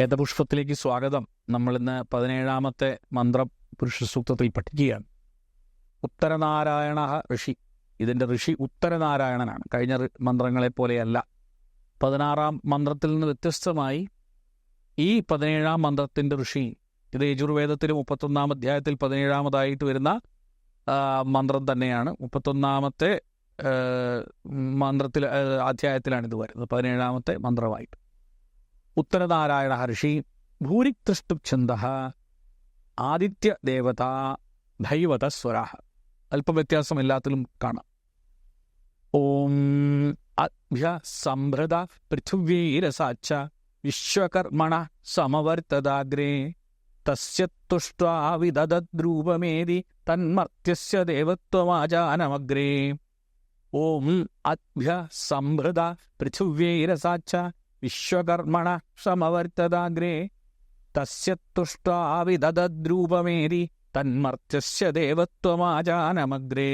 വേദപുഷ്പത്തിലേക്ക് സ്വാഗതം. നമ്മൾ ഇന്ന് പതിനേഴാമത്തെ മന്ത്രം പുരുഷ സൂക്തത്തിൽ പഠിക്കുകയാണ്. ഉത്തരനാരായണ ഋഷി. ഇതിന്റെ ഋഷി ഉത്തരനാരായണനാണ്. കഴിഞ്ഞ മന്ത്രങ്ങളെ പോലെയല്ല. പതിനാറാം മന്ത്രത്തിൽ നിന്ന് വ്യത്യസ്തമായി ഈ പതിനേഴാം മന്ത്രത്തിന്റെ ഋഷി ഇത് യജുർവേദത്തിൽ മുപ്പത്തൊന്നാം അധ്യായത്തിൽ പതിനേഴാമതായിട്ട് വരുന്ന മന്ത്രം തന്നെയാണ്. മുപ്പത്തൊന്നാമത്തെ മന്ത്രത്തിൽ അധ്യായത്തിലാണ് ഇത് വരുന്നത്. പതിനേഴാമത്തെ മന്ത്രമായിട്ട്. ഉത്തരനാരായണ ഹർഷി ഭൂരിതൃഷ്ടു ഛന്ദ ആദിത്യ ദേവത ദൈവത സ്വരാഹ അല്പം വ്യത്യാസം എല്ലാത്തിലും കാണാം. ഓം അഭ്യ സംഭൃത പൃഥിവീരസാച്ച വിശ്വകർമ്മണ സമവർത്തദാഗ്രേ തസ്യ തുഷ്ട്വാ വിദദ്രൂപമേതി തന്മർത്യസ്യ ദേവത്വമാജാനമഗ്രേ ഓം അഭ്യ സംഭൃത പൃഥിവീരസാച്ച വിശ്വകർമ്മണ ക്ഷമവർത്തതാഗ്രേ തസ്യത്തുഷ്ടാവിദദ്രൂപമേരി തന്മർത്യസ്യ ദേവത്വമാജാനമഗ്രേ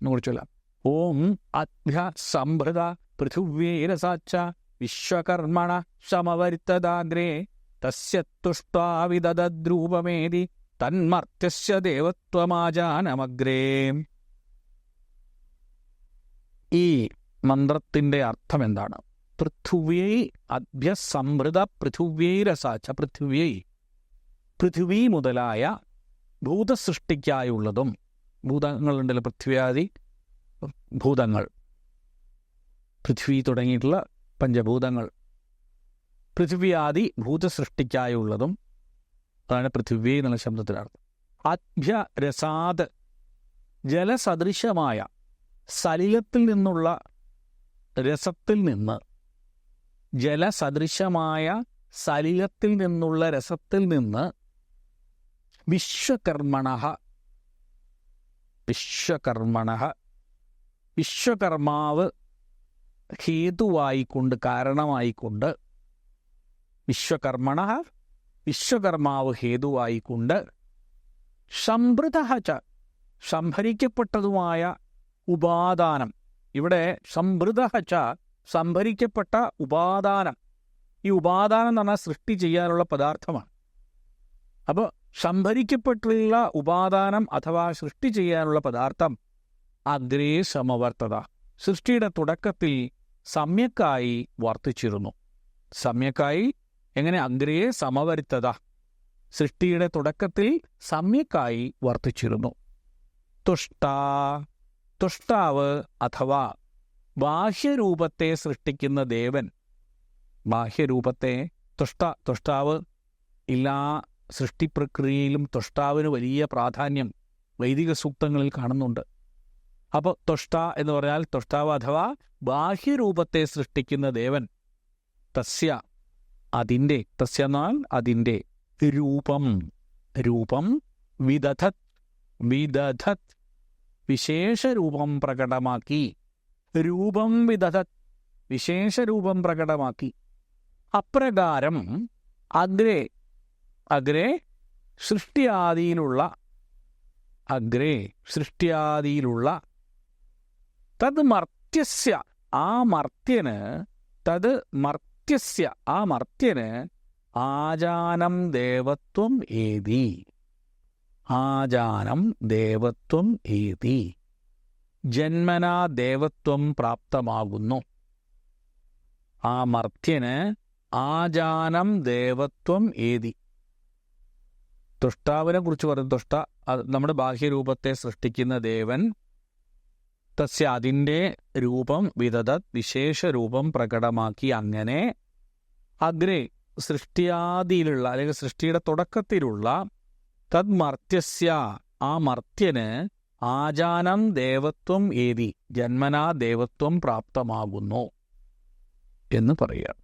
എന്നുകൂടി ചൊല്ലാം. ഓം അധ്യ സംഭൃത പൃഥിവ്യേരസാച്ച വിശ്വകർമ്മണ സമവർത്തദാഗ്രേ തസ്യത്തുഷ്ടാവിദദ്രൂപമേരി തന്മർത്യസ്യ ദേവത്വമാജാനമഗ്രേ ഈ മന്ത്രത്തിന്റെ അർത്ഥം എന്താണ് പൃഥുവ്യൈ അഭ്യസംഭൃത പൃഥുവ്യൈരസാച്ച പൃഥുവ്യൈ. പൃഥിവി മുതലായ ഭൂതസൃഷ്ടിക്കായുള്ളതും ഭൂതങ്ങളുണ്ടല്ലോ പൃഥ്വിയാദി ഭൂതങ്ങൾ. പൃഥ്വി തുടങ്ങിയിട്ടുള്ള പഞ്ചഭൂതങ്ങൾ. പൃഥ്വ്യാദി ഭൂതസൃഷ്ടിക്കായുള്ളതും അതാണ് പൃഥ്വി എന്നുള്ള ശബ്ദത്തിനർത്ഥം അഭ്യ രസാദ് ജലസദൃശമായ സലിലത്തിൽ നിന്നുള്ള രസത്തിൽ നിന്ന് ജലസദൃശമായ സലിലത്തിൽ നിന്നുള്ള രസത്തിൽ നിന്ന് വിശ്വകർമ്മണ വിശ്വകർമ്മണ വിശ്വകർമാവ് ഹേതുവായിക്കൊണ്ട് കാരണമായിക്കൊണ്ട് വിശ്വകർമ്മണ വിശ്വകർമാവ് ഹേതുവായിക്കൊണ്ട് സംഭൃത ച സംഭരിക്കപ്പെട്ടതുമായ ഉപാദാനം. ഇവിടെ സംഭൃത ച സംഭരിക്കപ്പെട്ട ഉപാദാനം. ഈ ഉപാദാനം എന്ന് പറഞ്ഞാൽ സൃഷ്ടി ചെയ്യാനുള്ള പദാർത്ഥമാണ്. അപ്പോൾ സംഭരിക്കപ്പെട്ടുള്ള ഉപാദാനം അഥവാ സൃഷ്ടി ചെയ്യാനുള്ള പദാർത്ഥം അഗ്രേ സമവർത്തത. സൃഷ്ടിയുടെ തുടക്കത്തിൽ സമ്യക്കായി വർത്തിച്ചിരുന്നു. സമ്യക്കായി എങ്ങനെ? അഗ്രേ സമവരുത്തത സൃഷ്ടിയുടെ തുടക്കത്തിൽ സമ്യക്കായി വർത്തിച്ചിരുന്നു. തുഷ്ട. തുഷ്ടാവ് അഥവാ ബാഹ്യരൂപത്തെ സൃഷ്ടിക്കുന്ന ദേവൻ. ബാഹ്യരൂപത്തെ തുഷ്ട തുഷ്ടാവ് എല്ലാ സൃഷ്ടിപ്രക്രിയയിലും തുഷ്ടാവിന് വലിയ പ്രാധാന്യം വൈദിക സൂക്തങ്ങളിൽ കാണുന്നുണ്ട്. അപ്പോൾ തുഷ്ട എന്ന് പറഞ്ഞാൽ തുഷ്ടാവ് അഥവാ ബാഹ്യരൂപത്തെ സൃഷ്ടിക്കുന്ന ദേവൻ. തസ്യ അതിന്റെ തസ്യ എന്നാൽ അതിന്റെ രൂപം. രൂപം വിദധത് വിദധത് വിശേഷരൂപം പ്രകടമാക്കി. രൂപം വിദധത് വിശേഷരൂപം പ്രകടമാക്കി. അപ്രകാരം അഗ്രേ അഗ്രേ സൃഷ്ടിയാദിയിലുള്ള അഗ്രേ സൃഷ്ടിയാദിയിലുള്ള തത് മർത്യസ്യ ആ മർത്യന് തത് മർത്യസ്യ ആ മർത്യന് ആജാനം ദേവത്വം ഏതി. ആജാനം ദേവത്വം ഏതി. ജന്മനാ ദേവത്വം പ്രാപ്തമാകുന്നു. ആ മർത്യന് ആജാനം ദേവത്വം ഏതി. തുഷ്ടാവിനെ കുറിച്ച് പറയുന്നു. തുഷ്ട നമ്മുടെ ബാഹ്യരൂപത്തെ സൃഷ്ടിക്കുന്ന ദേവൻ തസ്യ അതിന്റെ രൂപം വിതത വിശേഷ രൂപം പ്രകടമാക്കി അങ്ങനെ അഗ്രേ സൃഷ്ടിയാദിയിലുള്ള അല്ലെങ്കിൽ സൃഷ്ടിയുടെ തുടക്കത്തിലുള്ള തദ്മർത്യസ്യ ആ മർത്യന് ആജാനം ദേവത്വം ഏതി ജന്മനാ ദേവത്വം പ്രാപ്തമാകുന്നു എന്ന് പറയുക.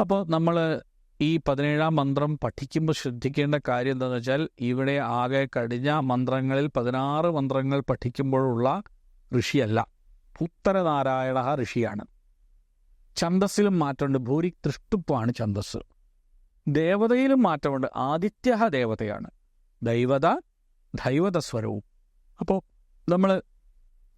അപ്പോൾ നമ്മൾ ഈ പതിനേഴാം മന്ത്രം പഠിക്കുമ്പോൾ ശ്രദ്ധിക്കേണ്ട കാര്യം എന്താണെന്ന് വെച്ചാൽ ഇവിടെ ആകെ കഴിഞ്ഞ മന്ത്രങ്ങളിൽ പതിനാറ് മന്ത്രങ്ങൾ പഠിക്കുമ്പോഴുള്ള ഋഷിയല്ല ഉത്തരനാരായണ ഋഷിയാണ്. ഛന്തസ്സിലും മാറ്റമുണ്ട് ഭൂരി തൃഷ്ടുപ്പാണ് ഛന്തസ് ദേവതയിലും മാറ്റമുണ്ട് ആദിത്യ ദേവതയാണ്. ദൈവത ദൈവത സ്വരവും. അപ്പോൾ നമ്മൾ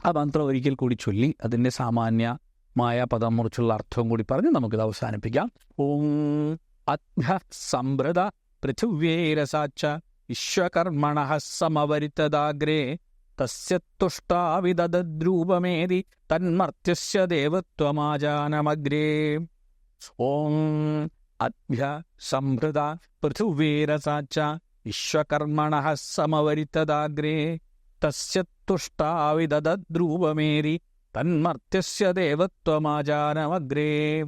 ആ മന്ത്രം ഒരിക്കൽ കൂടി ചൊല്ലി അതിന്റെ സാമാന്യമായ പദം കുറിച്ചുള്ള അർത്ഥവും കൂടി പറഞ്ഞ് നമുക്കിത് അവസാനിപ്പിക്കാം. ഓം അഭ്യ സംഭൃത പൃഥിവ്യേരസാച്ച വിശ്വകർമ്മണ സമവരിത്തദാഗ്രേ തസ്യ തുഷ്ടാവിദദ്രൂപമേതി തന്മർത്യസ്യ ദേവത്വമാജാനമഗ്രേ. ഓം അഭ്യ സംഭൃത പൃഥുവേരസാച്ച വിശ്വകർമ്മണ സമവരിത്തദാഗ്രേ തസ്യ തുഷ്ടാവിദദ്രൂപമേരി തന്മർത്യസ്യ ദേവത്വമാചാരമഗ്രേ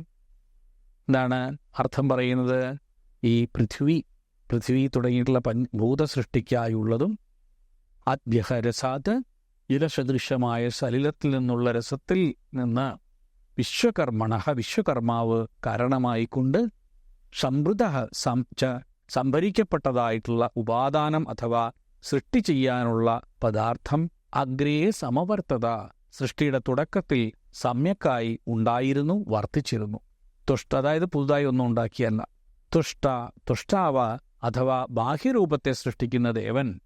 എന്താണ് അർത്ഥം പറയുന്നത്. ഈ പൃഥ്വി പൃഥ്വി തുടങ്ങിയിട്ടുള്ള പഞ്ച ഭൂതസൃഷ്ടിക്കായുള്ളതും അദ്യഹരസാത് ജലസദൃശമായ സലിലത്തിൽ നിന്നുള്ള രസത്തിൽ നിന്ന് വിശ്വകർമ്മണ വിശ്വകർമാവ് കാരണമായിക്കൊണ്ട് സമൃദ്ധ സം സംഭരിക്കപ്പെട്ടതായിട്ടുള്ള ഉപാദാനം അഥവാ സൃഷ്ടി ചെയ്യാനുള്ള പദാർത്ഥം അഗ്രേ സമവർത്തത സൃഷ്ടിയുടെ തുടക്കത്തിൽ സമ്യക്കായി ഉണ്ടായിരുന്നു വർത്തിച്ചിരുന്നു. തുഷ്ട അതായത് പുതുതായി ഒന്നും ഉണ്ടാക്കിയല്ല തുഷ്ട തുഷ്ടാവ അഥവാ ബാഹ്യരൂപത്തെ സൃഷ്ടിക്കുന്ന ദേവൻ.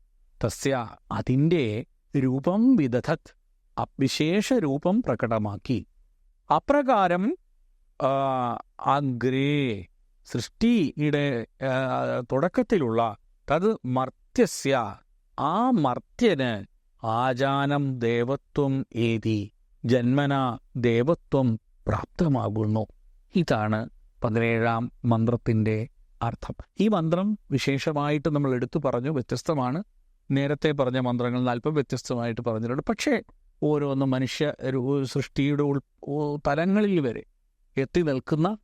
തസ്യ അതിന്റെ രൂപം വിദധത് അവിശേഷ രൂപം പ്രകടമാക്കി. അപ്രകാരം അഗ്രേ സൃഷ്ടിയുടെ തുടക്കത്തിലുള്ള തത് മർത്യസ്യ. ആ മർത്യന് ആചാനം ദേവത്വം ഏതി. ജന്മന ദേവത്വം പ്രാപ്തമാകുന്നു. ഇതാണ് പതിനേഴാം മന്ത്രത്തിന്റെ അർത്ഥം. ഈ മന്ത്രം വിശേഷമായിട്ട് നമ്മൾ എടുത്തു പറഞ്ഞു വ്യത്യസ്തമാണ്. നേരത്തെ പറഞ്ഞ മന്ത്രങ്ങളിൽ നിന്ന് അല്പം വ്യത്യസ്തമായിട്ട് പറഞ്ഞിട്ടുണ്ട്. പക്ഷേ ഓരോന്നും മനുഷ്യ സൃഷ്ടിയുടെ ഉൾ തലങ്ങളിൽ വരെ എത്തി നിൽക്കുന്ന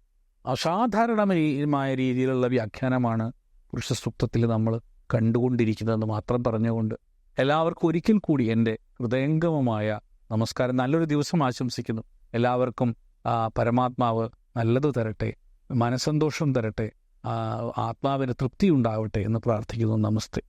അസാധാരണമായ രീതിയിലുള്ള വ്യാഖ്യാനമാണ് പുരുഷസൂക്തത്തിൽ നമ്മൾ കണ്ടുകൊണ്ടിരിക്കുന്നതെന്ന് മാത്രം പറഞ്ഞുകൊണ്ട് എല്ലാവർക്കും ഒരിക്കൽ കൂടി എന്റെ ഹൃദയംഗമമായ നമസ്കാരം. നല്ലൊരു ദിവസം ആശംസിക്കുന്നു. എല്ലാവർക്കും പരമാത്മാവ് നല്ലത് തരട്ടെ മനസ്സന്തോഷം തരട്ടെ ആത്മാവിന് തൃപ്തി ഉണ്ടാവട്ടെ എന്ന് പ്രാർത്ഥിക്കുന്നു. നമസ്തേ.